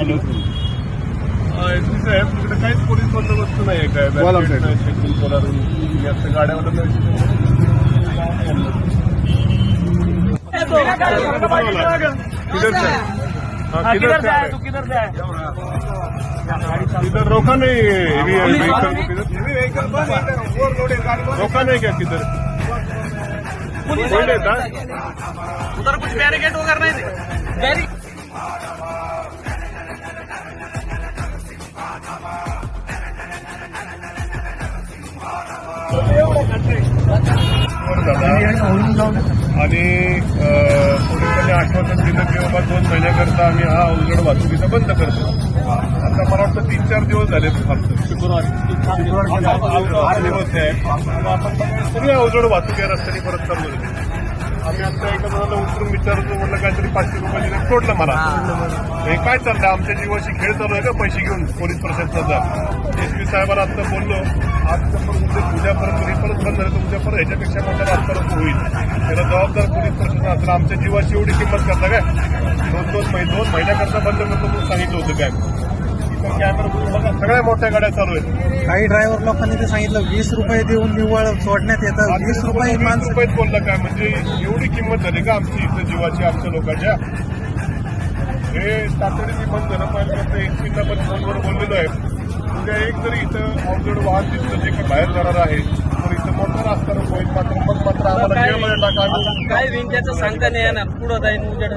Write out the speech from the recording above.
Hello साहेब तिकडे काहीच police बंदोबस्त नाही आहे काय? बोला साहेब. नाही, चेकिंग पोलारून जास्त गाड्यावाला किधर से हाँ, किधर से आ रहे? किधर से आए इधर रोका नहीं. हेवी व्हीकल को किधर? रोका नहीं क्या किधर? कोई उधर कुछ बैरिकेड वगैरह नहीं थे आणि पोलिसांनी आश्वासन दिलं की बाबा दोन महिन्याकरता आम्ही हा अवजड वाहतुकीचा बंद करतो आता मला वाटतं तीन चार दिवस झाले फक्त शुक्रवार आठ दिवस आहे आपण सगळी अवजड वाहतूक या रस्त्याने परत चालू आम्ही आता एका उतरून विचारतो म्हटलं काहीतरी पाचशे रुपयाची रेट सोडलं मला. हे. काय चाललंय? आमच्या जीवाशी खेळ चालू आहे का? पैसे घेऊन पोलीस प्रशासनाचा एस पी साहेबांना आता बोललो. आजपर्यंत उद्यापर्यंत हे परत बंद झालं तर उद्यापर्यंत ह्याच्यापेक्षा मोठा राजकारण होईल. त्याला जबाबदार पोलीस प्रशासन असलं. आमच्या जीवाची एवढी किंमत करता काय? दोन दोन महिने दोन महिन्याकरता बंद करतो म्हणून सांगितलं होतं काय कॅमेरा बघा सगळ्या मोठ्या गाड्या चालू आहेत. काही ड्रायव्हर लोकांनी ते सांगितलं वीस रुपये देऊन निव्वळ सोडण्यात येतं. वीस रुपये वीस माणसं रुपयात बोलला काय म्हणजे एवढी किंमत झाली का आमची इथं जीवाची आमच्या लोकांच्या? हे तातडीने बंद झालं पाहिजे तर एसपीचा पण फोनवर बोललेलो आहे. उद्या एक जरी इथं अवजड वाहन दिसलं जे की बाहेर जाणार आहे तर इथं मोठं रास्ता होईल मात्र मग मात्र आम्हाला काय त्याचं सांगता नाही येणार. पुढं जाईन उजेड